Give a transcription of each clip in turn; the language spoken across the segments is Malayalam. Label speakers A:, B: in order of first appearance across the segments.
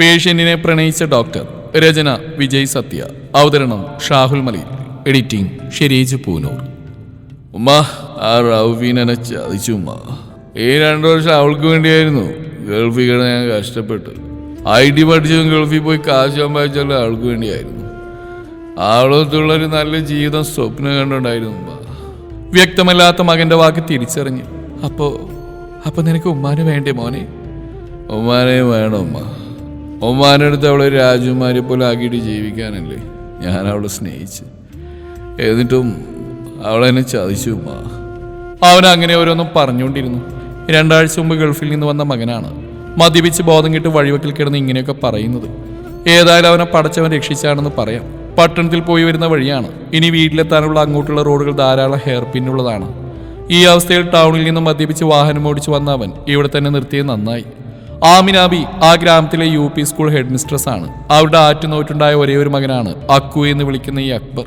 A: പേഷ്യന്റിനെ പ്രണയിച്ച ഡോക്ടർ രചന വിജയ് സത്യ. അവതരണം ഷാഹുൽ മലി എഡിറ്റിംഗ് ഷെരീജ് പൂനൂർ. ഉമ്മ ആ റൗഫീനെ ചതിച്ചു ഉമ്മ. ഈ രണ്ടു വർഷം അവൾക്ക് വേണ്ടിയായിരുന്നു. ഗൾഫിൽ കിടന്ന് ഞാൻ കഷ്ടപ്പെട്ടു. ഐ ടി പഠിച്ചതും ഗൾഫിൽ പോയി കാശ് സമ്പാദിച്ചാലും അവൾക്ക് വേണ്ടിയായിരുന്നു. അവളത്തുള്ളൊരു നല്ല ജീവിതം സ്വപ്നം കണ്ടുണ്ടായിരുന്നു ഉമ്മ. വ്യക്തമല്ലാത്ത മകന്റെ വാക്ക് തിരിച്ചറിഞ്ഞു. അപ്പോ അപ്പൊ നിനക്ക് ഉമ്മാനെ വേണ്ടേ മോനെ? ഉമ്മാനെ വേണം ഉമ്മ. അടുത്ത് അവളെ രാജകുമാരിയെ പോലെ ആക്കിയിട്ട് ജീവിക്കാനല്ലേ? ഞാൻ അവളെ സ്നേഹിച്ച്. എന്നിട്ടും അവളെന്നെ ചതിച്ചു മാ അവൻ അങ്ങനെ ഓരോന്നും പറഞ്ഞുകൊണ്ടിരുന്നു. രണ്ടാഴ്ച മുമ്പ് ഗൾഫിൽ നിന്ന് വന്ന മകനാണ്. മദ്യപിച്ച് ബോധം കെട്ട് വഴിവക്കിൽ കിടന്ന് ഇങ്ങനെയൊക്കെ പറയുന്നത്. ഏതായാലും അവനെ പടച്ചവൻ രക്ഷിച്ചാണെന്ന് പറയാം. പട്ടണത്തിൽ പോയി വരുന്ന വഴിയാണ്. ഇനി വീട്ടിലെത്താനുള്ള അങ്ങോട്ടുള്ള റോഡുകൾ ധാരാളം ഹെയർ പിന്നുള്ളതാണ് ഈ അവസ്ഥയിൽ ടൗണിൽ നിന്ന് മദ്യപിച്ച് വാഹനം ഓടിച്ചു വന്ന അവൻ ഇവിടെ തന്നെ നിർത്തിയത് നന്നായി. ആമിനാബി ആ ഗ്രാമത്തിലെ U P school headmistress ആണ്. അവരുടെ ആറ്റുനോറ്റുണ്ടായ ഒരേ ഒരു മകനാണ് അക്കു എന്ന് വിളിക്കുന്ന ഈ അക്ബർ.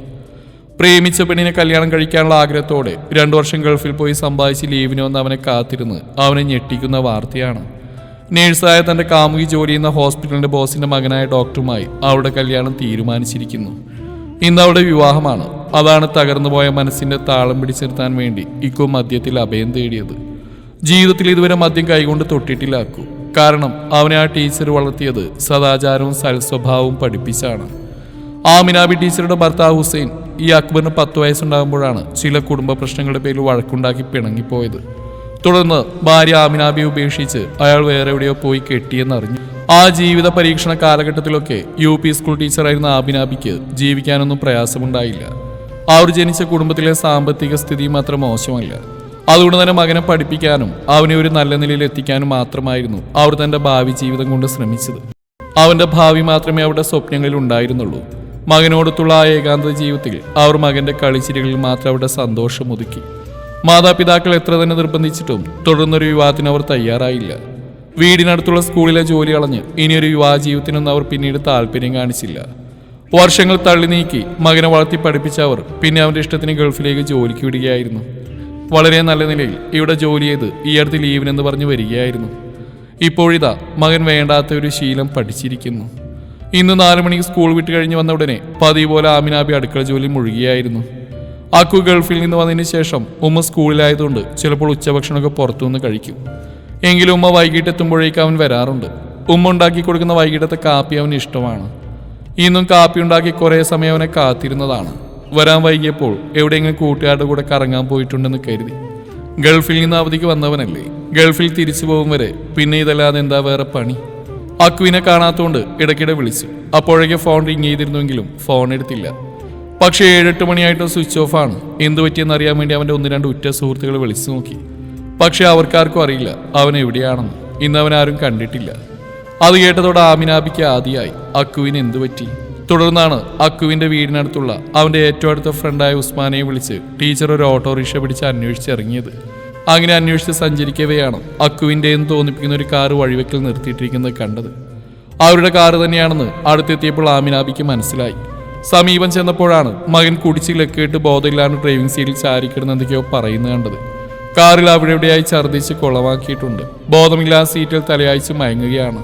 A: പ്രേമിച്ച പെണ്ണിനെ കല്യാണം കഴിക്കാനുള്ള ആഗ്രഹത്തോടെ രണ്ടു വർഷം ഗൾഫിൽ പോയി സമ്പാദിച്ച് ലീവിന് വന്ന് അവനെ കാത്തിരുന്ന് അവനെ ഞെട്ടിക്കുന്ന വാർത്തയാണ്. നേഴ്സായ തന്റെ കാമുകി ജോലി ചെയ്യുന്ന ഹോസ്പിറ്റലിന്റെ ബോസിന്റെ മകനായ ഡോക്ടറുമായി അവളുടെ കല്യാണം തീരുമാനിച്ചിരിക്കുന്നു. ഇന്ന് അവളുടെ വിവാഹമാണ്. അതാണ് തകർന്നുപോയ മനസ്സിന്റെ താളം പിടിച്ചിരുത്താൻ വേണ്ടി ഇക്കോ മദ്യത്തിൽ അഭയം തേടിയത്. ജീവിതത്തിൽ ഇതുവരെ മദ്യം കൈകൊണ്ട് തൊട്ടിട്ടില്ല അക്കു. കാരണം അവനെ ആ ടീച്ചർ വളർത്തിയത് സദാചാരവും സൽസ്വഭാവവും പഠിപ്പിച്ചാണ്. ആമിനാബി ടീച്ചറുടെ ഭർത്താവ് ഹുസൈൻ ഈ അക്ബറിന് പത്ത് വയസ്സുണ്ടാകുമ്പോഴാണ് ചില കുടുംബ പ്രശ്നങ്ങളുടെ പേരിൽ വഴക്കുണ്ടാക്കി പിണങ്ങിപ്പോയത്. തുടർന്ന് ഭാര്യ ആമിനാബിയെ ഉപേക്ഷിച്ച് അയാൾ വേറെ എവിടെയോ പോയി കെട്ടിയെന്നറിഞ്ഞു. ആ ജീവിത പരീക്ഷണ കാലഘട്ടത്തിലൊക്കെ യു പി സ്കൂൾ ടീച്ചറായിരുന്ന ആബിനാബിക്ക് ജീവിക്കാനൊന്നും പ്രയാസമുണ്ടായില്ല. അവർ ജനിച്ച കുടുംബത്തിലെ സാമ്പത്തിക സ്ഥിതി മാത്രം മോശമല്ല. അതുകൊണ്ട് തന്നെ മകനെ പഠിപ്പിക്കാനും അവനെ ഒരു നല്ല നിലയിൽ എത്തിക്കാനും മാത്രമായിരുന്നു അവർ തന്റെ ഭാവി ജീവിതം കൊണ്ട് ശ്രമിച്ചത്. അവന്റെ ഭാവി മാത്രമേ അവരുടെ സ്വപ്നങ്ങളിൽ ഉണ്ടായിരുന്നുള്ളൂ. മകനോടത്തുള്ള ആ ഏകാന്ത ജീവിതത്തിൽ അവർ മകന്റെ കളിച്ചിരികളിൽ മാത്രം അവരുടെ സന്തോഷം ഒതുക്കി. മാതാപിതാക്കൾ എത്ര തന്നെ നിർബന്ധിച്ചിട്ടും തുടർന്നൊരു വിവാഹത്തിന് അവർ തയ്യാറായില്ല. വീടിനടുത്തുള്ള സ്കൂളിലെ ജോലി കളഞ്ഞ് ഇനിയൊരു വിവാഹ ജീവിതത്തിനൊന്നും അവർ പിന്നീട് താല്പര്യം കാണിച്ചില്ല. വർഷങ്ങൾ തള്ളി നീക്കി മകനെ വളർത്തി പഠിപ്പിച്ച അവർ പിന്നെ അവന്റെ ഇഷ്ടത്തിന് ഗൾഫിലേക്ക് ജോലിക്ക് വിടുകയായിരുന്നു. വളരെ നല്ല നിലയിൽ ഇവിടെ ജോലി ചെയ്ത് ഈ അടുത്ത് ലീവിനെന്ന് പറഞ്ഞ് വരികയായിരുന്നു. ഇപ്പോഴിതാ മകൻ വേണ്ടാത്ത ഒരു ശീലം പഠിച്ചിരിക്കുന്നു. ഇന്ന് നാലു മണിക്ക് സ്കൂൾ വിട്ട് കഴിഞ്ഞ് വന്ന ഉടനെ പതിവ് പോലെ ആമിനാബി അടുക്കള ജോലി മുഴുകിയായിരുന്നു. അക്കു ഗൾഫിൽ നിന്ന് വന്നതിന് ശേഷം ഉമ്മ സ്കൂളിലായതുകൊണ്ട് ചിലപ്പോൾ ഉച്ചഭക്ഷണമൊക്കെ പുറത്തുനിന്ന് കഴിക്കും. എങ്കിലും ഉമ്മ വൈകിട്ട് എത്തുമ്പോഴേക്കും അവൻ വരാറുണ്ട്. ഉമ്മ ഉണ്ടാക്കി കൊടുക്കുന്ന വൈകിട്ടത്തെ കാപ്പി അവന് ഇഷ്ടമാണ്. ഇന്നും കാപ്പി ഉണ്ടാക്കി കുറേ സമയം അവനെ കാത്തിരുന്നതാണ്. വരാൻ വൈകിയപ്പോൾ എവിടെയെങ്കിലും കൂട്ടുകാരുടെ കൂടെ കറങ്ങാൻ പോയിട്ടുണ്ടെന്ന് കരുതി. ഗൾഫിൽ നിന്ന് അവധിക്ക് വന്നവനല്ലേ. ഗൾഫിൽ തിരിച്ചു പോകും വരെ പിന്നെ ഇതല്ലാതെ എന്താ വേറെ പണി? അക്കുവിനെ കാണാത്തോണ്ട് ഇടയ്ക്കിടെ വിളിച്ചു. അപ്പോഴേക്ക് ഫോൺ റിങ് ചെയ്തിരുന്നുവെങ്കിലും ഫോൺ എടുത്തില്ല. പക്ഷേ ഏഴെട്ട് മണിയായിട്ട് സ്വിച്ച് ഓഫ് ആണ്. എന്ത് പറ്റിയെന്ന് അറിയാൻ വേണ്ടി അവന്റെ ഒന്ന് രണ്ട് ഉറ്റ സുഹൃത്തുക്കളെ വിളിച്ചു നോക്കി. പക്ഷേ അവർക്കാർക്കും അറിയില്ല അവൻ എവിടെയാണെന്ന്. ഇന്ന് അവൻ ആരും കണ്ടിട്ടില്ല. അത് കേട്ടതോടെ ആമിനാബിക്ക് ആദ്യമായി അക്കുവിന് എന്തു പറ്റി? തുടർന്നാണ് അക്കുവിന്റെ വീടിനടുത്തുള്ള അവന്റെ ഏറ്റവും അടുത്ത ഫ്രണ്ടായ ഉസ്മാനെ വിളിച്ച് ടീച്ചർ ഒരു ഓട്ടോറിക്ഷ പിടിച്ച് അന്വേഷിച്ചിറങ്ങിയത് അങ്ങനെ അന്വേഷിച്ച് സഞ്ചരിക്കവെയാണ് അക്കുവിന്റെ എന്ന് തോന്നിപ്പിക്കുന്ന ഒരു കാറ് വഴിവെക്കൽ നിർത്തിയിട്ടിരിക്കുന്നത് കണ്ടത്. അവരുടെ കാറ് തന്നെയാണെന്ന് അടുത്തെത്തിയപ്പോൾ ആമിനാബിക്ക് മനസ്സിലായി. സമീപം ചെന്നപ്പോഴാണ് മകൻ കുടിച്ച് ലക്കിയിട്ട് ബോധമില്ലാണ്ട് ഡ്രൈവിംഗ് സീറ്റിൽ ചാരിക്കിടുന്ന എന്തൊക്കെയോ പറയുന്നത് കണ്ടത്. കാറിൽ അവിടെവിടെയായി ഛർദ്ദിച്ച് കൊളവാക്കിയിട്ടുണ്ട് ബോധമില്ലാ സീറ്റിൽ തലയാഴ്ച മയങ്ങുകയാണ്.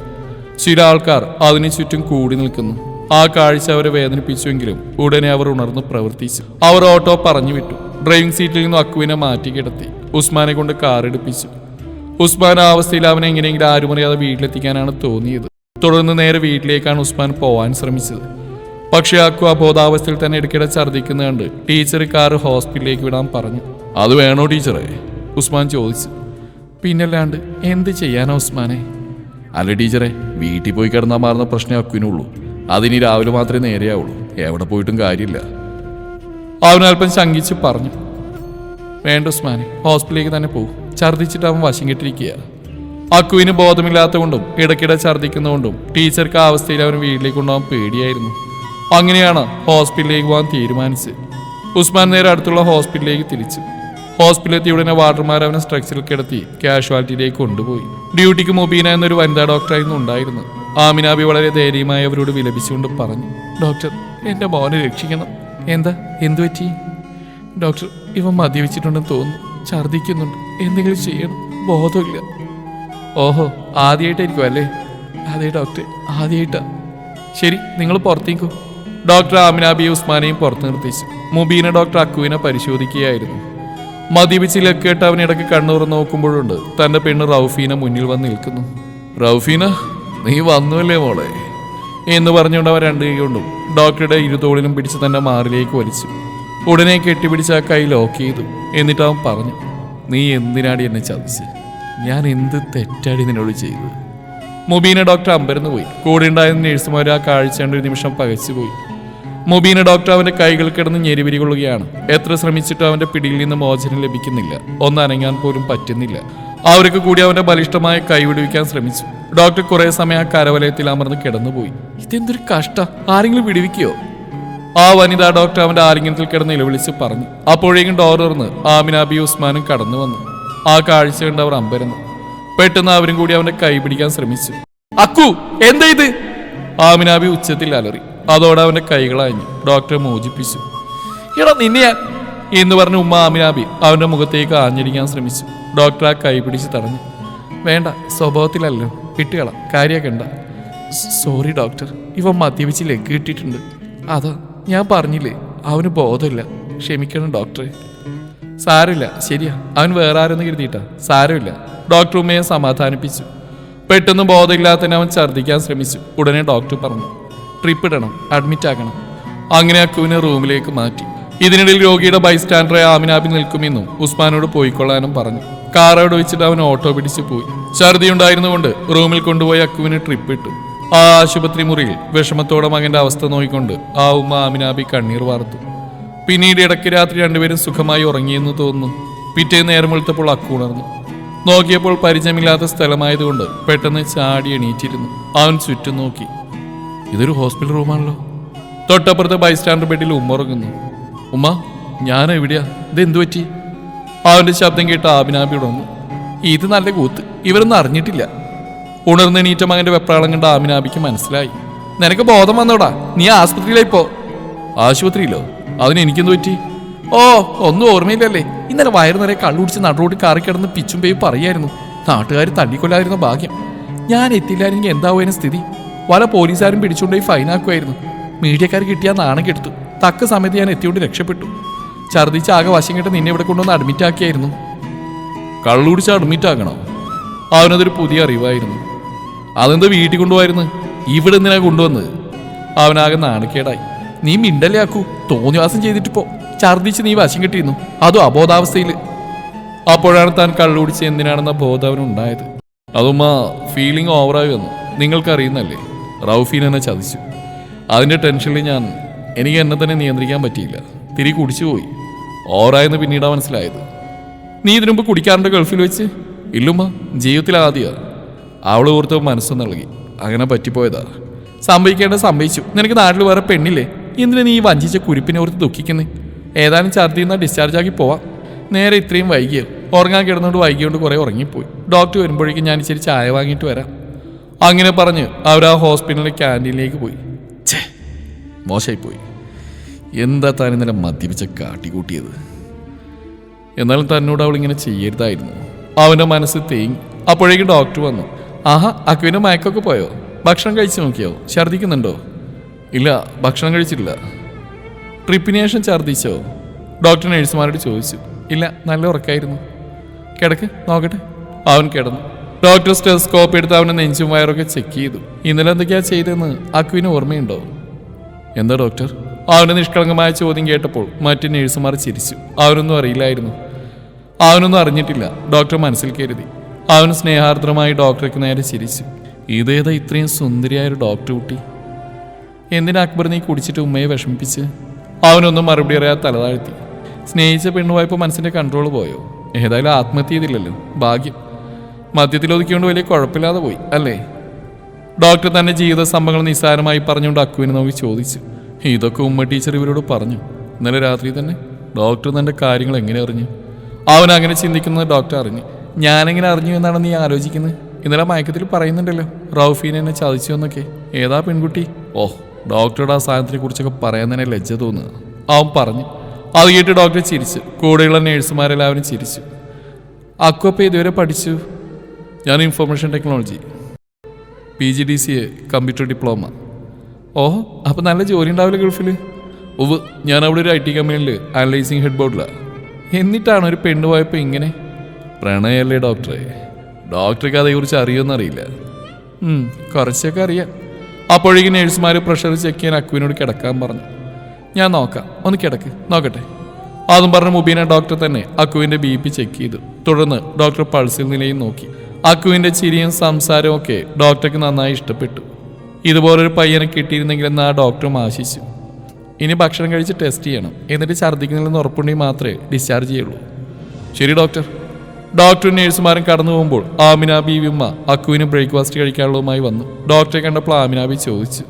A: ചില ആൾക്കാർ അതിനു ചുറ്റും കൂടി നിൽക്കുന്നു. ആ കാഴ്ച അവരെ വേദനിപ്പിച്ചുവെങ്കിലും ഉടനെ അവർ ഉണർന്ന് പ്രവർത്തിച്ചു. അവർ ഓട്ടോ പറഞ്ഞു വിട്ടു. ഡ്രൈവിംഗ് സീറ്റിൽ നിന്നും അക്കുവിനെ മാറ്റി കിടത്തി. ഉസ്മാനെ കൊണ്ട് കാർ എടുപ്പിച്ചു. ഉസ്മാൻ ആ അവസ്ഥയിൽ അവനെ എങ്ങനെയെങ്കിലും ആരുമറിയാതെ വീട്ടിലെത്തിക്കാനാണ് തോന്നിയത്. തുടർന്ന് നേരെ വീട്ടിലേക്കാണ് ഉസ്മാൻ പോവാൻ ശ്രമിച്ചത്. പക്ഷേ അക്കു അബോധാവസ്ഥയിൽ തന്നെ ഇടയ്ക്കിടെ ഛർദ്ദിക്കുന്നത് കണ്ട് ടീച്ചർ കാർ ഹോസ്പിറ്റലിലേക്ക് വിടാൻ പറഞ്ഞു. അത് വേണോ ടീച്ചറെ? ഉസ്മാൻ ചോദിച്ചു. പിന്നല്ലാണ്ട് എന്ത് ചെയ്യാനാ ഉസ്മാനെ? അല്ല ടീച്ചറെ വീട്ടിൽ പോയി കിടന്നാൽ മാറുന്ന പ്രശ്നം അക്കുവിനുള്ളൂ. അതിനി രാവിലെ മാത്രമേ നേരെയാവുള്ളൂ. എവിടെ പോയിട്ടും കാര്യമില്ല. അവനൽപ്പം ശങ്കിച്ച് പറഞ്ഞു. വേണ്ട ഉസ്മാനെ ഹോസ്പിറ്റലിലേക്ക് തന്നെ പോകും. ഛർദ്ദിച്ചിട്ട് അവൻ വശം കെട്ടിരിക്കുക. അക്കുവിന് ബോധമില്ലാത്തതുകൊണ്ടും ഇടയ്ക്കിടെ ഛർദ്ദിക്കുന്നതുകൊണ്ടും ടീച്ചർക്ക് ആ അവസ്ഥയിൽ അവൻ വീട്ടിലേക്ക് കൊണ്ടുപോകാൻ പേടിയായിരുന്നു. അങ്ങനെയാണ് ഹോസ്പിറ്റലിലേക്ക് പോകാൻ തീരുമാനിച്ച് ഉസ്മാൻ നേരെ അടുത്തുള്ള ഹോസ്പിറ്റലിലേക്ക് തിരിച്ചു. ഹോസ്പിറ്റലിലെത്തി ഉടനെ വാർഡർമാർ അവനെ സ്ട്രക്ചറിൽ കിടത്തി കാഷ്വാലിറ്റിയിലേക്ക് കൊണ്ടുപോയി. ഡ്യൂട്ടിക്ക് മുബീന എന്നൊരു വനിതാ ഡോക്ടറായിരുന്നു ഉണ്ടായിരുന്നത്. ആമിനാബി വളരെ ധൈര്യമായി അവരോട് വിലപിച്ചുകൊണ്ട് പറഞ്ഞു ഡോക്ടർ എന്റെ മോനെ രക്ഷിക്കണം. എന്താ? എന്തു പറ്റി? ഡോക്ടർ ഇവ മദ്യപിച്ചിട്ടുണ്ടെന്ന് തോന്നുന്നു. ഛർദിക്കുന്നുണ്ട് എന്തെങ്കിലും ചെയ്യണം. ബോധമില്ല. ഓഹോ ആദ്യമായിട്ടായിരിക്കും അല്ലേ? അതെ ഡോക്ടർ ആദ്യമായിട്ടാ ശരി നിങ്ങൾ പുറത്തേക്കോ. ഡോക്ടർ ആമിനാബി ഉസ്മാനെയും പുറത്തു നിർത്തിച്ചു മുബീന ഡോക്ടർ അക്കുവിനെ പരിശോധിക്കുകയായിരുന്നു. മദ്യപിച്ച് ലക്കേട്ട് അവനിടയ്ക്ക് കണ്ണൂർ നോക്കുമ്പോഴുണ്ട്. തന്റെ പെണ്ണ് റൗഫീന മുന്നിൽ വന്ന് നിൽക്കുന്നു. റൗഫീന? നീ വന്നുവല്ലേ മോളെ? എന്ന് പറഞ്ഞുകൊണ്ട് അവർ രണ്ട് കൈ കൊണ്ടും ഡോക്ടറുടെ ഇരുതോളിലും പിടിച്ച് തന്റെ മാറിലേക്ക് വലിച്ചു. ഉടനെ കെട്ടിപ്പിടിച്ച് ആ കൈ ലോക്ക് ചെയ്തു. എന്നിട്ട് അവൻ പറഞ്ഞു നീ എന്തിനാടി എന്നെ ചതിച്ച്? ഞാൻ എന്ത് തെറ്റാടി നിന്നോട് ചെയ്തത്? മുബീന ഡോക്ടർ അമ്പരന്ന് പോയി കൂടെ ഉണ്ടായിരുന്ന നേഴ്സുമാർ ആ കാഴ്ച കണ്ട് ഒരു നിമിഷം പകച്ചുപോയി. മുബീന ഡോക്ടർ അവന്റെ കൈകൾ കിടന്ന് ഞെരിവിരി കൊള്ളുകയാണ് എത്ര ശ്രമിച്ചിട്ടും അവന്റെ പിടിയിൽ നിന്ന് മോചനം ലഭിക്കുന്നില്ല. ഒന്ന് അനങ്ങാൻ പോലും പറ്റുന്നില്ല. അവർക്ക് കൂടി അവന്റെ ബലിഷ്ടമായ കൈ വിടുവിക്കാൻ ശ്രമിച്ചു. ഡോക്ടർ കുറെ സമയം ആ കരവലയത്തിൽ അമർന്ന് കിടന്നുപോയി. ഇതെന്തൊരു കഷ്ട. ആരെങ്കിലും വിടുവിക്കോ? ആ വനിതാ ഡോക്ടർ അവന്റെ ആലിംഗനത്തിൽ കിടന്ന് നിലവിളിച്ച് പറഞ്ഞു. അപ്പോഴേക്കും ഡോർ തുറന്ന് ആമിനാബി ഉസ്മാനും കടന്നു വന്നു. ആ കാഴ്ച കണ്ട് അവർ അമ്പരന്നു. പെട്ടെന്ന് അവരും കൂടി അവന്റെ കൈ പിടിക്കാൻ ശ്രമിച്ചു. അക്കു എന്താ ഇത്? ആമിനാബി ഉച്ചത്തിൽ അലറി. അതോടെ അവന്റെ കൈകളാഞ്ഞു ഡോക്ടറെ മോചിപ്പിച്ചു. എടാ നിന്നെ ഞാൻ എന്ന് പറഞ്ഞ് ഉമ്മ ആമിനാബി അവന്റെ മുഖത്തേക്ക് ആഞ്ഞടിക്കാൻ ശ്രമിച്ചു. ഡോക്ടർ ആ കൈ പിടിച്ച് തടഞ്ഞു. വേണ്ട സ്വഭാവത്തിലല്ലോ വിട്ടുകള ഉണ്ട. സോറി ഡോക്ടർ ഇവ മദ്യപിച്ച് ലെഗ് കിട്ടിയിട്ടുണ്ട്. അതാ ഞാൻ പറഞ്ഞില്ലേ? അവന് ബോധമില്ല. ക്ഷമിക്കണം ഡോക്ടറെ സാരമില്ല. ശരിയാ. അവൻ വേറെ ആരെന്ന് കരുതിയിട്ടാ? സാരമില്ല. ഡോക്ടർ ഉമ്മയെ സമാധാനിപ്പിച്ചു. പെട്ടെന്ന് ബോധമില്ലാത്തതിന് അവൻ ഛർദ്ദിക്കാൻ ശ്രമിച്ചു. ഉടനെ ഡോക്ടർ പറഞ്ഞു ട്രിപ്പ് ഇടണം. അഡ്മിറ്റ് ആക്കണം. അങ്ങനെ അക്കുവിനെ റൂമിലേക്ക് മാറ്റി. ഇതിനിടയിൽ രോഗിയുടെ ബൈസ്റ്റാൻഡറെ ആമിനാബി നിൽക്കുമെന്നും ഉസ്മാനോട് പോയിക്കൊള്ളാനും പറഞ്ഞു. അവിടെ വെച്ചിട്ട് അവൻ ഓട്ടോ പിടിച്ച് പോയി. ഛർദി ഉണ്ടായിരുന്നുകൊണ്ട് റൂമിൽ കൊണ്ടുപോയി അക്കുവിന് ട്രിപ്പ് ഇട്ടു ആ ആശുപത്രി മുറിയിൽ വിഷമത്തോടെ മകന്റെ അവസ്ഥ നോക്കിക്കൊണ്ട് ആ ഉമ്മ ആമിനാബി കണ്ണീർ വാർത്തു. പിന്നീട് ഇടയ്ക്ക് രാത്രി രണ്ടുപേരും സുഖമായി ഉറങ്ങിയെന്ന് തോന്നുന്നു. പിറ്റേ നേരം വെളുത്തപ്പോൾ അക്കു ഉണർന്നു. നോക്കിയപ്പോൾ പരിചയമില്ലാത്ത സ്ഥലമായതുകൊണ്ട് പെട്ടെന്ന് ചാടി എണീറ്റിരുന്നു. അവൻ ചുറ്റും നോക്കി. ഇതൊരു ഹോസ്പിറ്റൽ റൂമാണല്ലോ. തൊട്ടപ്പുറത്തെ ബൈസ്റ്റാൻഡർ ബെഡിൽ ഉമ്മ ഉറങ്ങുന്നു. ഉമ്മ ഞാൻ എവിടെയാ ഇത് എന്തു പറ്റി? അവന്റെ ശബ്ദം കേട്ട് ആബിനാബി ഉണർന്നു. ഇത് നല്ല കൂത്ത്. ഇവരൊന്നും അറിഞ്ഞിട്ടില്ല. ഉണർന്നെണീറ്റ മകന്റെ വെപ്രാളം കണ്ട ആമിനാബിക്ക് മനസ്സിലായി. നിനക്ക് ബോധം വന്നോടാ. നീ ആസ്പത്രിയിലായി പോ. ആശുപത്രിയിലോ? അതിന് എനിക്കെന്ത് പറ്റി? ഓ ഒന്നും ഓർമ്മയില്ലല്ലേ. ഇന്നലെ വയറു നിറയെ കള്ളുടിച്ച് നടുറോടി കാറി കിടന്ന് പിച്ചും പേയും പറയായിരുന്നു. നാട്ടുകാർ തള്ളിക്കൊല്ലായിരുന്ന ഭാഗ്യം. ഞാൻ എത്തില്ലായിരുന്നെങ്കിൽ എന്താവുമായിരുന്നു സ്ഥിതി? വല പോലീസുകാരും പിടിച്ചുകൊണ്ടുപോയി ഫൈനാക്കുമായിരുന്നു മീഡിയക്കാർ കിട്ടിയാൽ നാണം കെടുത്തു. തക്ക സമയത്ത് ഞാൻ എത്തിയോണ്ട് രക്ഷപ്പെട്ടു. ഛർദ്ദിച്ച് ആകെ വശം കെട്ട് നിന്നെ ഇവിടെ കൊണ്ടുവന്ന് അഡ്മിറ്റ് ആക്കിയായിരുന്നു. കള്ളുടിച്ച് അഡ്മിറ്റ് ആക്കണം അവനതൊരു പുതിയ അറിവായിരുന്നു. അതെന്താ വീട്ടിൽ കൊണ്ടുപോയിരുന്നു? ഇവിടെ എന്തിനാ കൊണ്ടുവന്നത്? അവനാകെ നാണക്കേടായി. നീ മിണ്ടല്ലേ ആക്കൂ? തോന്നിവാസം ചെയ്തിട്ടിപ്പോ ഛർദിച്ച് നീ വശം കിട്ടിയിരുന്നു. അതും അബോധാവസ്ഥയിൽ അപ്പോഴാണ് താൻ കള്ളുടിച്ച് എന്തിനാണെന്ന ബോധം അവനുണ്ടായത്. അതുമ്മ ഫീലിംഗ് ഓവറായി വന്നു. നിങ്ങൾക്കറിയുന്നല്ലേ? റൗഫീൻ എന്നെ ചതിച്ചു. അതിന്റെ ടെൻഷനിൽ ഞാൻ എനിക്ക് എന്നെ തന്നെ നിയന്ത്രിക്കാൻ പറ്റിയില്ല. തിരി കുടിച്ചു പോയി ഓവറായെന്ന് പിന്നീടാണ് മനസ്സിലായത്. നീ ഇതിനു മുമ്പ് കുടിക്കാറുണ്ട് ഗൾഫിൽ വെച്ച്? ഇല്ലുമ്മ ജീവിതത്തിൽ ആദ്യമാണ് അവൾ ഓർത്ത് മനസ്സ് നൽകി അങ്ങനെ പറ്റിപ്പോയതാ. സംഭവിക്കേണ്ട സംഭവിച്ചു. നിനക്ക് നാട്ടിൽ വേറെ പെണ്ണില്ലേ? എന്തിനു നീ വഞ്ചിച്ച കുരിപ്പിനെ ഓർത്ത് ദുഃഖിക്കുന്നേ? ഏതാനും ഛർദിയിൽ നിന്ന് ഡിസ്ചാർജ് ആക്കി പോവാം. നേരെ ഇത്രയും വൈകിയ. ഉറങ്ങാൻ കിടന്നുകൊണ്ട് വൈകിയോണ്ട് കുറേ ഉറങ്ങിപ്പോയി. ഡോക്ടർ വരുമ്പോഴേക്കും ഞാൻ ഇച്ചിരി ചായ വാങ്ങിയിട്ട് വരാം. അങ്ങനെ പറഞ്ഞ് അവർ ആ ഹോസ്പിറ്റലിലെ ക്യാന്റീനിലേക്ക് പോയി. ഛേ മോശമായിപ്പോയി എന്താ താൻ ഇന്നലെ മദ്യപിച്ച കാട്ടിക്കൂട്ടിയത്? എന്നാലും തന്നോട് അവൾ ഇങ്ങനെ ചെയ്യരുതായിരുന്നു. അവന്റെ മനസ്സ് തേങ്ങി. അപ്പോഴേക്കും ഡോക്ടർ വന്നു. ആഹാ അക്കുവിന്റെ മയക്കൊക്കെ പോയോ? ഭക്ഷണം കഴിച്ചു നോക്കിയോ? ഛർദിക്കുന്നുണ്ടോ ഇല്ല ഭക്ഷണം കഴിച്ചിട്ടില്ല. ട്രിപ്പിന് ശേഷം ഛർദിച്ചോ ഡോക്ടർ നഴ്സുമാരോട് ചോദിച്ചു. ഇല്ല നല്ല ഉറക്കായിരുന്നു. കിടക്ക് നോക്കട്ടെ. അവൻ കിടന്നു. ഡോക്ടർ സ്റ്റെസ്കോപ്പ് എടുത്ത് അവന്റെ നെഞ്ചും വയറൊക്കെ ചെക്ക് ചെയ്തു. ഇന്നലെ എന്തൊക്കെയാ ചെയ്തതെന്ന് അക്കുവിന് ഓർമ്മയുണ്ടോ? എന്താ ഡോക്ടർ? അവന്റെ നിഷ്കളങ്കമായ ചോദ്യം കേട്ടപ്പോൾ മറ്റ് നേഴ്സുമാർ ചിരിച്ചു. അവനൊന്നും അറിയില്ലായിരുന്നു. അവനൊന്നും അറിഞ്ഞിട്ടില്ല. ഡോക്ടർ മനസ്സിൽ കരുതി. അവൻ സ്നേഹാർദ്രമായി ഡോക്ടർക്ക് നേരെ ചിരിച്ചു. ഇതേതാ ഇത്രയും സുന്ദരിയായ ഒരു ഡോക്ടർ കുട്ടി. എന്തിനാ അക്ബർ നീ കുടിച്ചിട്ട് ഉമ്മയെ വിഷമിപ്പിച്ച്? അവനൊന്നും മറുപടി അറിയാതെ തലതാഴ്ത്തി സ്നേഹിച്ച പെണ്ണുപോയപ്പോൾ മനസ്സിന്റെ കൺട്രോൾ പോയോ? ഏതായാലും ആത്മഹത്യ ചെയ്തില്ലല്ലോ. ഭാഗ്യം. മദ്യത്തിൽ ഒതുക്കിയോണ്ട് വലിയ കുഴപ്പമില്ലാതെ പോയി അല്ലേ? ഡോക്ടർ തന്നെ ജീവിത സംഭവങ്ങൾ നിസ്സാരമായി പറഞ്ഞുകൊണ്ട് അക്കുവിനെ നോക്കി ചോദിച്ചു. ഇതൊക്കെ ഉമ്മ ടീച്ചർ ഇവരോട് പറഞ്ഞു. ഇന്നലെ രാത്രി തന്നെ ഡോക്ടർ തന്റെ കാര്യങ്ങൾ എങ്ങനെ അറിഞ്ഞു? അവൻ അങ്ങനെ ചിന്തിക്കുന്നത് ഡോക്ടർ അറിഞ്ഞു. ഞാനെങ്ങനെ അറിഞ്ഞു എന്നാണ് നീ ആലോചിക്കുന്നത്? ഇന്നലെ മയക്കത്തിൽ പറയുന്നുണ്ടല്ലോ റൌഫീനെ എന്നെ ചതിച്ചു എന്നൊക്കെ. ഏതാ പെൺകുട്ടി? ഓ ഡോക്ടറുടെ ആ സാധനത്തിനെ കുറിച്ചൊക്കെ പറയാൻ തന്നെ ലജ്ജ തോന്നുക. അവൻ പറഞ്ഞു അത് കേട്ട് ഡോക്ടർ ചിരിച്ചു. കൂടെയുള്ള നേഴ്സുമാരെല്ലാവരും ചിരിച്ചു. അക്കുവപ്പ ഇതുവരെ പഠിച്ചു? ഞാൻ information technology P G D C A computer diploma. ഓഹോ അപ്പം നല്ല ജോലി ഉണ്ടാവില്ല ഗൾഫിൽ? ഉവ് ഞാൻ അവിടെ ഒരു ഐ ടി കമ്പനിയിൽ അനലൈസിങ് ഹെഡ് ബോർഡിലാണ് എന്നിട്ടാണ് ഒരു പെണ്ണ് പോയപ്പോൾ ഇങ്ങനെ പ്രണയല്ലേ ഡോക്ടറെ? ഡോക്ടർക്ക് അതേക്കുറിച്ച് അറിയുമെന്നറിയില്ല കുറച്ചൊക്കെ അറിയാം. അപ്പോഴേക്കും നേഴ്സുമാർ പ്രഷർ ചെക്ക് ചെയ്യാൻ അക്വിനോട് കിടക്കാൻ പറഞ്ഞു. ഞാൻ നോക്കാം ഒന്ന് കിടക്ക് നോക്കട്ടെ. അതും പറഞ്ഞ മുബീന ഡോക്ടർ തന്നെ അക്കുവിന്റെ ബി പി ചെക്ക് ചെയ്തു. തുടർന്ന് ഡോക്ടർ പൾസിൽ നിലയും നോക്കി. അക്കുവിന്റെ ചിരിയും സംസാരവും ഒക്കെ ഡോക്ടർക്ക് നന്നായി ഇഷ്ടപ്പെട്ടു. ഇതുപോലൊരു പയ്യനെ കിട്ടിയിരുന്നെങ്കിലെന്ന് ആ ഡോക്ടറും ആശിച്ചു. ഇനി ഭക്ഷണം കഴിച്ച് ടെസ്റ്റ് ചെയ്യണം. എന്നിട്ട് ഛർദ്ദിക്കുന്നില്ലെന്ന് ഉറപ്പുണ്ടെങ്കിൽ മാത്രമേ ഡിസ്ചാർജ് ചെയ്യുള്ളൂ. ശരി ഡോക്ടർ ഡോക്ടറും നേഴ്സുമാരും കടന്നു പോകുമ്പോൾ ആമിന ബീവിമ്മ അക്കുവിന് ബ്രേക്ക്ഫാസ്റ്റ് കഴിക്കാനുള്ളതുമായി വന്നു. ഡോക്ടറെ കണ്ടപ്പോൾ ആമിന ബി ചോദിച്ചു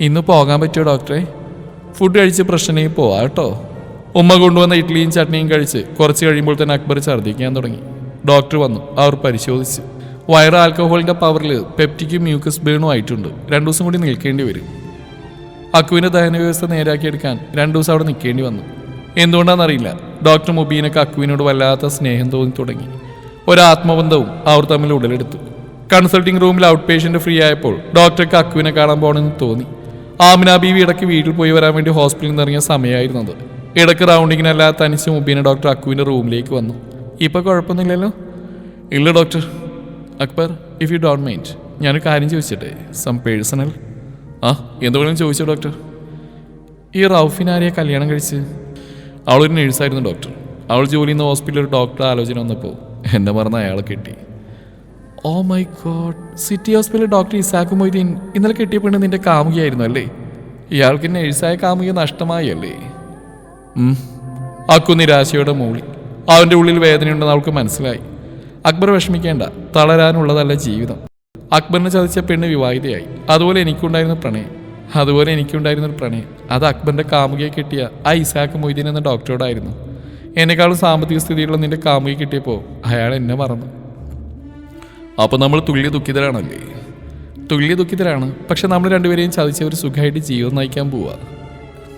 A: ഇന്ന് പോകാൻ പറ്റുമോ ഡോക്ടറെ ഫുഡ് കഴിച്ച് പ്രശ്നമായി പോവാ കേട്ടോ. ഉമ്മ കൊണ്ടുവന്ന ഇഡ്ഡലിയും ചട്നിയും കഴിച്ച് കുറച്ച് കഴിയുമ്പോൾ തന്നെ അക്ബർ ഛർദ്ദിക്കാൻ തുടങ്ങി. ഡോക്ടർ വന്നു അവർ പരിശോധിച്ചു. വയറ് ആൽക്കഹോളിന്റെ പവറിൽ പെപ്റ്റിക്കും മ്യൂക്കസ് ബേണും ആയിട്ടുണ്ട്. രണ്ടു ദിവസം കൂടി നിൽക്കേണ്ടി വരും. അക്കുവിന്റെ ദഹന വ്യവസ്ഥ നേരാക്കിയെടുക്കാൻ രണ്ടു ദിവസം അവിടെ നിൽക്കേണ്ടി വന്നു. എന്തുകൊണ്ടാണെന്നറിയില്ല. ഡോക്ടർ മുബീനൊക്കെ അക്കുവിനോട് വല്ലാത്ത സ്നേഹം തോന്നി തുടങ്ങി. ഒരാത്മബന്ധവും അവർ തമ്മിൽ ഉടലെടുത്തു. കൺസൾട്ടിംഗ് റൂമിൽ ഔട്ട് പേഷ്യന്റ് ഫ്രീ ആയപ്പോൾ ഡോക്ടർക്ക് അക്കുവിനെ കാണാൻ പോകണമെന്ന് തോന്നി. ആമിന ബീവി ഇടയ്ക്ക് വീട്ടിൽ പോയി വരാൻ വേണ്ടി ഹോസ്പിറ്റലിൽ നിന്ന് ഇറങ്ങിയ സമയമായിരുന്നത്. ഇടയ്ക്ക് റൗണ്ടിങ്ങിനല്ലാതെ തനിച്ച് മുബീന ഡോക്ടർ അക്കുവിന്റെ റൂമിലേക്ക് വന്നു. ഇപ്പോൾ കുഴപ്പമൊന്നുമില്ലല്ലോ? ഇല്ല doctor Akbar if you don't mind ഞാനൊരു കാര്യം ചോദിച്ചിട്ടെ. സം പേഴ്സണൽ ആ എന്തുകൊണ്ടും ചോദിച്ചോ ഡോക്ടർ ഈ റൌഫിനാരിയെ കല്യാണം കഴിച്ച്? അവളൊരു നേഴ്സായിരുന്നു ഡോക്ടർ അവൾ ജോലി ചെയ്യുന്ന ഹോസ്പിറ്റലിൽ ഒരു ഡോക്ടർ ആലോചന വന്നപ്പോൾ എന്നെ മറന്ന് അയാളെ കിട്ടി. ഓ മൈ ഗോഡ് സിറ്റി ഹോസ്പിറ്റലിൽ ഡോക്ടർ ഇസാഖ് മൊയ്തീൻ ഇന്നലെ കെട്ടിയ പെണ്ണ് നിന്റെ കാമുകിയായിരുന്നു അല്ലേ? ഇയാൾക്ക് നേഴ്സായ കാമുക നഷ്ടമായി അല്ലേ. അക്കു നിരാശയുടെ മൂളി. അവന്റെ ഉള്ളിൽ വേദനയുണ്ടെന്ന് അവൾക്ക് മനസ്സിലായി. അക്ബർ വിഷമിക്കേണ്ട തളരാനുള്ളതല്ല ജീവിതം. അക്ബറിനെ ചതിച്ച പെണ്ണ് വിവാഹിതയായി. അതുപോലെ എനിക്കുണ്ടായിരുന്ന പ്രണയം. അതുപോലെ എനിക്കുണ്ടായിരുന്ന ഒരു പ്രണയം. അത് അക്ബറിന്റെ കാമുകയെ കിട്ടിയ ആ ഇസാഖ് മൊയ്തീൻ എന്ന ഡോക്ടറോടായിരുന്നു. എന്നെക്കാളും സാമ്പത്തിക സ്ഥിതിയുള്ള നിന്റെ കാമുകയെ കിട്ടിയപ്പോൾ അയാൾ എന്നെ മറന്നു. അപ്പോൾ നമ്മൾ തുല്യ ദുഃഖിതരാണല്ലേ? തുല്യ ദുഃഖിതരാണ്. പക്ഷെ നമ്മൾ രണ്ടുപേരെയും ചതിച്ചവർ സുഖമായിട്ട് ജീവിതം നയിക്കാൻ പോവുക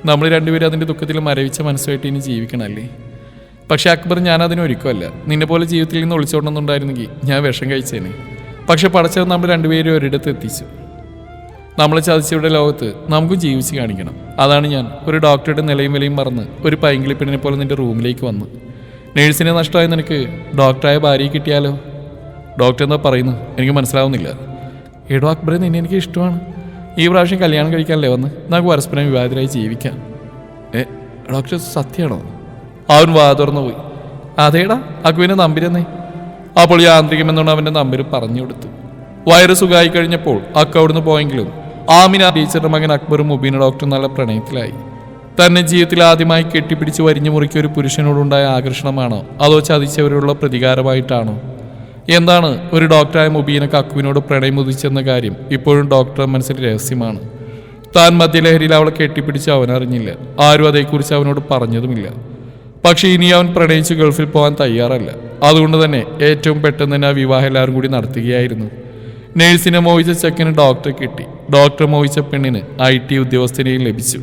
A: നമ്മൾ രണ്ടുപേരും അതിന്റെ ദുഃഖത്തിൽ മരവിച്ച മനസ്സുമായിട്ട് ഇനി ജീവിക്കണല്ലേ? പക്ഷെ അക്ബർ ഞാൻ ഒരുക്കമല്ല. നിന്നെ പോലെ ജീവിതത്തിൽ നിന്ന് ഒളിച്ചോടണമെന്നുണ്ടായിരുന്നെങ്കിൽ ഞാൻ വിഷം കഴിച്ചേനെ. പക്ഷെ പടച്ചവൻ നമ്മൾ രണ്ടുപേരും ഒരിടത്ത് എത്തിച്ചു. നമ്മൾ ചതിച്ചവരുടെ ലോകത്ത് നമുക്ക് ജീവിച്ച് കാണിക്കണം. അതാണ് ഞാൻ. ഒരു ഡോക്ടറുടെ നിലയും വിലയും മറന്ന് ഒരു പൈങ്കിളി പെണ്ണിനെ പോലെ നിന്റെ റൂമിലേക്ക് വന്ന്. നേഴ്സിനെ നഷ്ടമായ നിനക്ക് ഡോക്ടറായ ഭാര്യയെ കിട്ടിയാലോ? ഡോക്ടർ എന്താ പറയുന്നു? എനിക്ക് മനസ്സിലാവുന്നില്ല. എടോ അക്ബറെ നിന്നെ എനിക്ക് ഇഷ്ടമാണ്. ഈ പ്രാവശ്യം കല്യാണം കഴിക്കാനല്ലേ വന്ന്? നമുക്ക് പരസ്പരം വിവാഹിതരായി ജീവിക്കാം. ഏ ഡോക്ടർ സത്യമാണോ? അവൻ വാ തുറന്നു പോയി. അതേടാ അക്ബിനെ നമ്പിരുന്നേ. അപ്പോൾ യാന്ത്രികം അവന്റെ നമ്പർ പറഞ്ഞു കൊടുത്തു. വയറ് സുഖമായി കഴിഞ്ഞപ്പോൾ അക്ക അവിടുന്ന് പോയെങ്കിലും ആമിന ടീച്ചറുടെ മകൻ അക്ബറും മുബീന ഡോക്ടറും നല്ല പ്രണയത്തിലായി. തന്നെ ജീവിതത്തിൽ ആദ്യമായി കെട്ടിപ്പിടിച്ച് വരിഞ്ഞു മുറിക്കിയ ഒരു പുരുഷനോടുണ്ടായ ആകർഷണമാണോ? അതോ ചതിച്ചവരോടുള്ള പ്രതികാരമായിട്ടാണോ? എന്താണ് ഒരു ഡോക്ടറായ മുബീനക്ക് അക്കുവിനോട് പ്രണയം ഉദിച്ചെന്ന കാര്യം ഇപ്പോഴും ഡോക്ടർ മനസ്സിൽ രഹസ്യമാണ്. താൻ മദ്യലഹരിയിൽ അവളെ കെട്ടിപ്പിടിച്ച് അവനറിഞ്ഞില്ല. ആരും അതേക്കുറിച്ച് അവനോട് പറഞ്ഞതുമില്ല. പക്ഷേ ഇനി അവൻ പ്രണയിച്ച് ഗൾഫിൽ പോകാൻ തയ്യാറല്ല. അതുകൊണ്ട് തന്നെ ഏറ്റവും പെട്ടെന്ന് തന്നെ ആ വിവാഹം എല്ലാവരും കൂടി നടത്തുകയായിരുന്നു. നേഴ്സിനെ മോഹിച്ച ചെക്കന് ഡോക്ടറെ കിട്ടി. ഡോക്ടറെ മോഹിച്ച പെണ്ണിന് ഐ ടി ഉദ്യോഗസ്ഥനെയും ലഭിച്ചു.